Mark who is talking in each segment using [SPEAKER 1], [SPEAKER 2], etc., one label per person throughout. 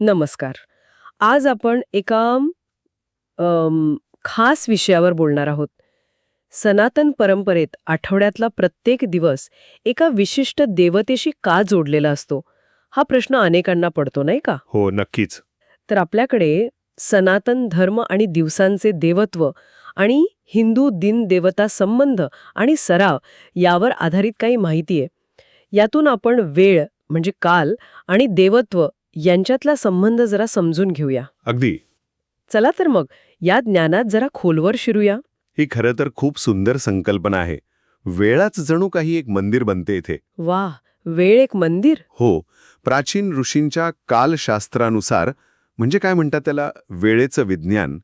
[SPEAKER 1] नमस्कार. आज आपण एका खास विषयावर बोलणार आहोत. सनातन परंपरेत आठवड्यातला प्रत्येक दिवस एका विशिष्ट देवतेशी का जोडलेला असतो? हा प्रश्न अनेकांना पडतो नाही का?
[SPEAKER 2] हो नक्कीच.
[SPEAKER 1] तर आपल्याकडे सनातन धर्म आणि दिवसांचे देवत्व आणि हिंदू दिन देवता संबंध आणि सराव यावर आधारित काही माहिती आहे. यातून आपण वेळ म्हणजे काल आणि देवत्व यांच्यातला संबंध जरा समजून घेऊया.
[SPEAKER 2] अगदी.
[SPEAKER 1] चला तर मग या ज्ञानात जरा खोलवर शिरूया.
[SPEAKER 2] ही खरं तर खूप सुंदर संकल्पना आहे. वेळाच जणू काही एक मंदिर बनते इथे.
[SPEAKER 1] वा वेळ एक मंदिर?
[SPEAKER 2] हो प्राचीन ऋषींच्या कालशास्त्रानुसार म्हणजे काय म्हणतात त्याला वेळेचं विज्ञान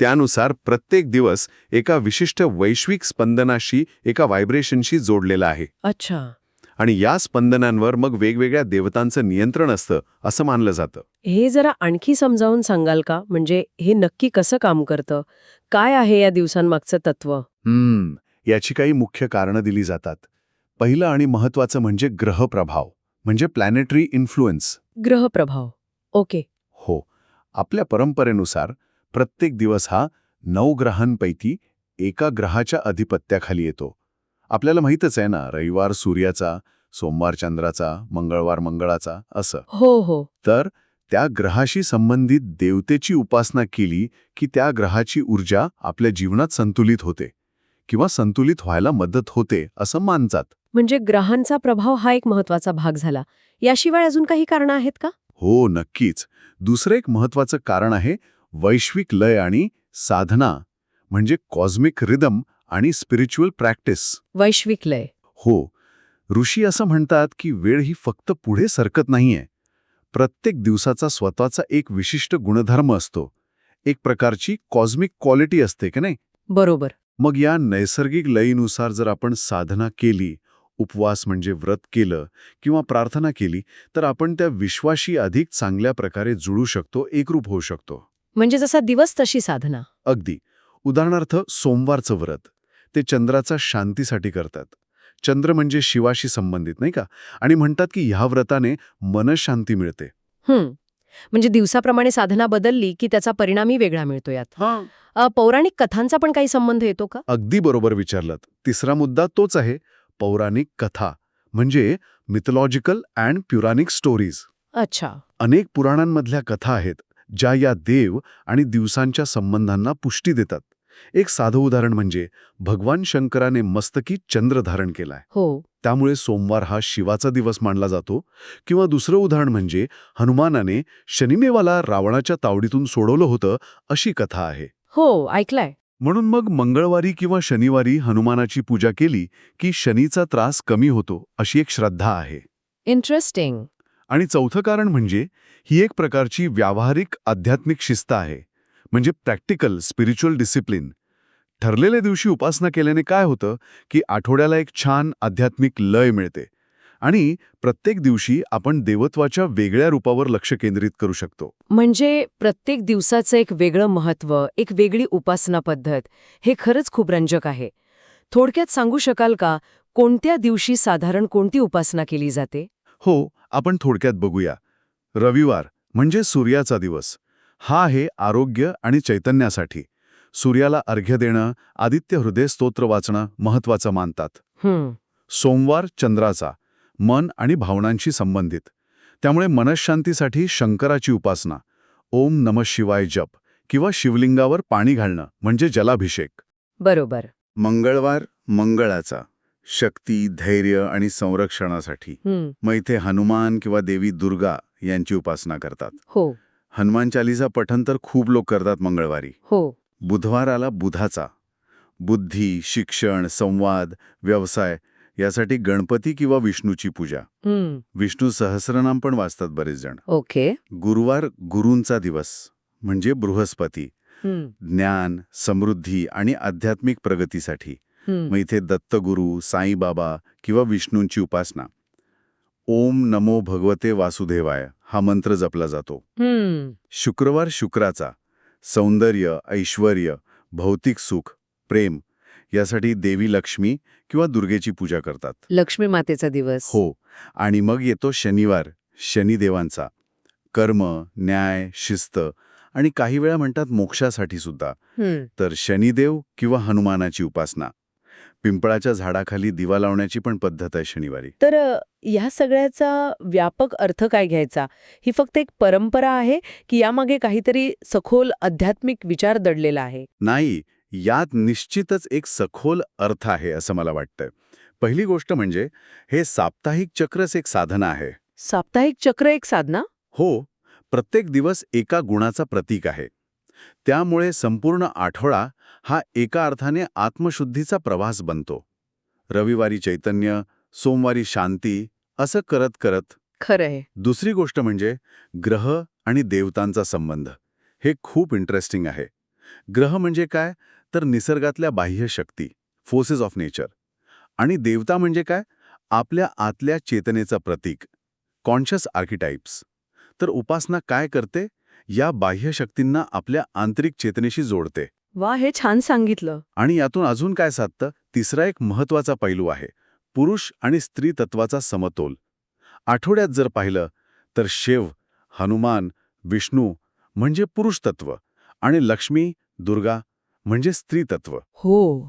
[SPEAKER 2] त्यानुसार प्रत्येक दिवस एका विशिष्ट वैश्विक स्पंदनाशी एका व्हायब्रेशनशी जोडलेला आहे.
[SPEAKER 1] अच्छा.
[SPEAKER 2] आणि या स्पंदनांवर मग वेगवेगळ्या देवतांचं नियंत्रण असतं असं मानलं जातं.
[SPEAKER 1] हे जरा आणखी समजावून सांगाल का? म्हणजे हे नक्की कसं काम करतं? काय आहे या दिवसांमागचं तत्व?
[SPEAKER 2] हम्म याची काही मुख्य कारणं दिली जातात. पहिलं आणि महत्वाचं म्हणजे ग्रहप्रभाव म्हणजे प्लॅनेटरी इन्फ्लुएन्स
[SPEAKER 1] ग्रहप्रभाव. ओके.
[SPEAKER 2] हो. आपल्या परंपरेनुसार प्रत्येक दिवस हा नऊ ग्रहांपैकी एका ग्रहाच्या अधिपत्याखाली येतो. आपल्याला माहीतच आहे ना रविवार सूर्याचा सोमवार चंद्राचा मंगळवार मंगळाचा असं.
[SPEAKER 1] हो हो.
[SPEAKER 2] तर त्या ग्रहाशी संबंधित देवतेची उपासना केली की त्या ग्रहाची ऊर्जा आपल्या जीवनात संतुलित होते किंवा संतुलित व्हायला मदत होते असं मानतात.
[SPEAKER 1] म्हणजे ग्रहांचा प्रभाव हा एक महत्त्वाचा भाग झाला. याशिवाय अजून काही कारणं आहेत का?
[SPEAKER 2] हो नक्कीच. दुसरं एक महत्वाचं कारण आहे वैश्विक लय आणि साधना म्हणजे कॉस्मिक रिदम आणि स्पिरिच्युअल प्रॅक्टिस
[SPEAKER 1] वैश्विक लय.
[SPEAKER 2] हो ऋषी असं म्हणतात की वेळ ही फक्त पुढे सरकत नाहीये. प्रत्येक दिवसाचा स्वतःचा एक विशिष्ट गुणधर्म असतो. एक प्रकारची कॉस्मिक क्वालिटी असते की नाही?
[SPEAKER 1] बरोबर.
[SPEAKER 2] मग या नैसर्गिक लयीनुसार जर आपण साधना केली उपवास म्हणजे व्रत केलं किंवा प्रार्थना केली तर आपण त्या विश्वाशी अधिक चांगल्या प्रकारे जुळू शकतो एकरूप होऊ शकतो.
[SPEAKER 1] म्हणजे जसा दिवस तशी साधना.
[SPEAKER 2] अगदी. उदाहरणार्थ सोमवारचं व्रत. ते चंद्राचा शांतीसाठी करतात. चंद्र म्हणजे शिवाशी संबंधित नाही का? आणि म्हणतात की ह्या व्रताने मनशांती मिळते.
[SPEAKER 1] म्हणजे दिवसाप्रमाणे साधना बदलली की त्याचा परिणामही वेगळा मिळतो यात. पौराणिक कथांचा पण काही संबंध येतो का?
[SPEAKER 2] अगदी बरोबर विचारलं तिसरा मुद्दा तोच आहे. पौराणिक कथा म्हणजे मिथॉलॉजिकल अँड प्युरानिक स्टोरीज
[SPEAKER 1] अच्छा.
[SPEAKER 2] अनेक पुराणांमधल्या कथा आहेत ज्या या देव आणि दिवसांच्या संबंधांना पुष्टी देतात. एक साधं उदाहरण म्हणजे भगवान शंकराने मस्तकी चंद्र धारण केलाय.
[SPEAKER 1] हो.
[SPEAKER 2] त्यामुळे सोमवार हा शिवाचा दिवस मानला जातो. किंवा दुसरं उदाहरण म्हणजे हनुमानाने शनिमेवाला रावणाच्या तावडीतून सोडवलं होतं अशी कथा आहे.
[SPEAKER 1] हो ऐकलाय.
[SPEAKER 2] म्हणून मग मंगळवारी किंवा शनिवारी हनुमानाची पूजा केली की शनीचा त्रास कमी होतो अशी एक श्रद्धा आहे.
[SPEAKER 1] इंटरेस्टिंग
[SPEAKER 2] आणि चौथं कारण म्हणजे ही एक प्रकारची व्यावहारिक आध्यात्मिक शिस्त आहे. म्हणजे प्रॅक्टिकल स्पिरिच्युअल डिसिप्लिन. ठरलेल्या दिवशी उपासना केल्याने काय होतं की आठवड्याला एक छान आध्यात्मिक लय मिळते. आणि प्रत्येक दिवशी आपण देवत्वाच्या वेगळ्या रूपावर लक्ष केंद्रित करू शकतो.
[SPEAKER 1] म्हणजे प्रत्येक दिवसाचं एक वेगळं महत्त्व एक वेगळी उपासना पद्धत हे खरंच खूप रंजक आहे. थोडक्यात सांगू शकाल का कोणत्या दिवशी साधारण कोणती उपासना केली जाते?
[SPEAKER 2] हो आपण थोडक्यात बघूया. रविवार म्हणजे सूर्याचा दिवस. हा आहे आरोग्य आणि चैतन्यासाठी. सूर्याला अर्घ्य देणं आदित्य हृदय स्तोत्र वाचणं महत्वाचं मानतात. सोमवार चंद्राचा मन आणि भावनांशी संबंधित. त्यामुळे मनशांतीसाठी शंकराची उपासना ओम नम शिवाय जप किंवा शिवलिंगावर पाणी घालणं म्हणजे जलाभिषेक.
[SPEAKER 1] बरोबर.
[SPEAKER 2] मंगळवार मंगळाचा शक्ती धैर्य आणि संरक्षणासाठी. मग इथे हनुमान किंवा देवी दुर्गा यांची उपासना करतात.
[SPEAKER 1] हो.
[SPEAKER 2] हनुमान चालीसा पठण तर खूप लोक करतात मंगळवारी.
[SPEAKER 1] हो.
[SPEAKER 2] बुधवार आला बुधाचा. बुद्धी शिक्षण संवाद व्यवसाय यासाठी गणपती किंवा विष्णूची पूजा.
[SPEAKER 1] हम्म.
[SPEAKER 2] विष्णू सहस्रनाम पण वाचतात बरेच जण.
[SPEAKER 1] ओके.
[SPEAKER 2] गुरुवार गुरूंचा दिवस म्हणजे बृहस्पती.
[SPEAKER 1] हम्म.
[SPEAKER 2] ज्ञान समृद्धी आणि आध्यात्मिक प्रगतीसाठी. मग इथे दत्तगुरू साईबाबा किंवा विष्णूंची उपासना. ओम नमो भगवते वासुदेवाय. हा मंत्र जपला जातो. शुक्रवार शुक्राचा सौंदर्य ऐश्वर्य भौतिक सुख प्रेम यासाठी देवी लक्ष्मी किंवा दुर्गेची पूजा करतात.
[SPEAKER 1] लक्ष्मी मातेचा दिवस.
[SPEAKER 2] हो आणि मग येतो शनिवार शनिदेवांचा. कर्म न्याय शिस्त आणि काही वेळा म्हणतात मोक्षासाठी सुद्धा. तर शनिदेव किंवा हनुमानाची उपासना. पिंपळाच्या झाडाखाली दिवा लावण्याची पण पद्धत आहे शनिवारी.
[SPEAKER 1] तर ह्या सगळ्याचा व्यापक अर्थ काय घ्यायचा? ही फक्त एक परंपरा आहे की यामागे काहीतरी सखोल आध्यात्मिक विचार दडलेला आहे?
[SPEAKER 2] नाही यात निश्चितच एक सखोल अर्थ आहे असं मला वाटतंय. पहिली गोष्ट म्हणजे हे साप्ताहिक चक्रच एक साधना आहे.
[SPEAKER 1] साप्ताहिक चक्र एक साधना?
[SPEAKER 2] हो प्रत्येक दिवस एका गुणाचा प्रतीक आहे. त्यामुळे संपूर्ण आठवडा हा एका अर्थाने आत्मशुद्धीचा प्रवास बनतो. रविवारी चैतन्य सोमवारी शांती असं करत करत
[SPEAKER 1] खरं आहे
[SPEAKER 2] दुसरी गोष्ट म्हणजे ग्रह आणि देवतांचा संबंध. हे खूप इंटरेस्टिंग आहे. ग्रह म्हणजे काय? तर निसर्गातल्या बाह्य शक्ती फोर्सेस ऑफ नेचर आणि देवता म्हणजे काय? आपल्या आतल्या चेतनेचा प्रतीक कॉन्शियस आर्किटाइप्स तर उपासना काय करते? या बाह्य शक्तींना आपल्या आंतरिक चेतनेशी जोडते.
[SPEAKER 1] वा हे छान सांगितलं.
[SPEAKER 2] आणि यातून अजून काय साधतं? तिसरा एक महत्त्वाचा पैलू आहे. पुरुष आणि स्त्री तत्वाचा समतोल. आठवड्यात जर पाहिलं तर शिव हनुमान विष्णू म्हणजे पुरुष तत्व आणि लक्ष्मी दुर्गा म्हणजे स्त्री तत्व.
[SPEAKER 1] हो.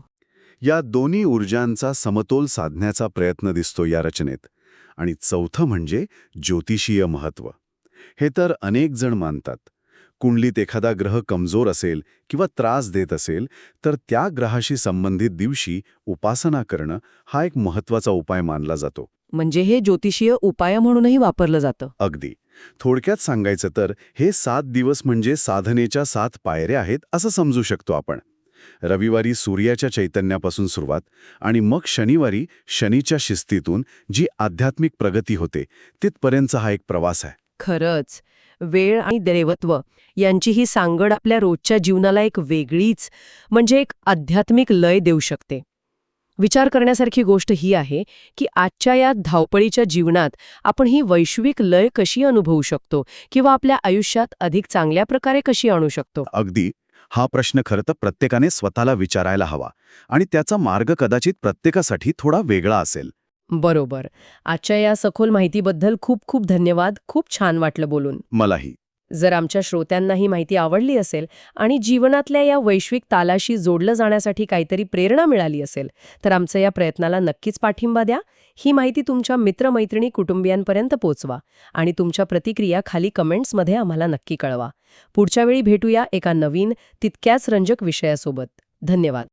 [SPEAKER 2] या दोन्ही ऊर्जांचा समतोल साधण्याचा प्रयत्न दिसतो या रचनेत. आणि चौथं म्हणजे ज्योतिषीय महत्त्व हे तर अनेक जण मानतात. कुंडलीत एखादा ग्रह कमजोर असेल किंवा त्रास देत असेल तर त्या ग्रहाशी संबंधित दिवशी उपासना करणं हा एक महत्त्वाचा उपाय मानला जातो.
[SPEAKER 1] म्हणजे हे ज्योतिषीय उपाय म्हणूनही वापरलं जातं.
[SPEAKER 2] अगदी. थोडक्यात सांगायचं तर हे सात दिवस म्हणजे साधनेच्या सात पायऱ्या आहेत असं समजू शकतो आपण. रविवारी सूर्याच्या चैतन्यापासून सुरुवात आणि मग शनिवारी शनीच्या शिस्तीतून जी आध्यात्मिक प्रगती होते तिथपर्यंतचा हा एक प्रवास आहे.
[SPEAKER 1] खरंच. वेळ आणि देवत्व यांची ही सांगड आपल्या रोजच्या जीवनाला एक वेगळीच म्हणजे एक आध्यात्मिक लय देऊ शकते. विचार करण्यासारखी गोष्ट ही आहे की आजच्या या धावपळीच्या जीवनात आपण ही वैश्विक लय कशी अनुभवू शकतो किंवा आपल्या आयुष्यात अधिक चांगल्या प्रकारे कशी आणू शकतो?
[SPEAKER 2] अगदी. हा प्रश्न खरं तर प्रत्येकाने स्वतःला विचारायला हवा आणि त्याचा मार्ग कदाचित प्रत्येकासाठी थोडा वेगळा असेल.
[SPEAKER 1] बरोबर. आजच्या या सखोल माहितीबद्दल खूप खूप धन्यवाद. खूप छान वाटलं बोलून.
[SPEAKER 2] मलाही.
[SPEAKER 1] जर आमच्या श्रोत्यांना ही माहिती आवडली असेल आणि जीवनातल्या या वैश्विक तालाशी जोडलं जाण्यासाठी काहीतरी प्रेरणा मिळाली असेल तर आमचं या प्रयत्नाला नक्कीच पाठिंबा द्या. ही माहिती तुमच्या मित्रमैत्रिणी कुटुंबियांपर्यंत पोचवा आणि तुमच्या प्रतिक्रिया खाली कमेंट्समध्ये आम्हाला नक्की कळवा. पुढच्या वेळी भेटूया एका नवीन तितक्याच रंजक विषयासोबत. धन्यवाद.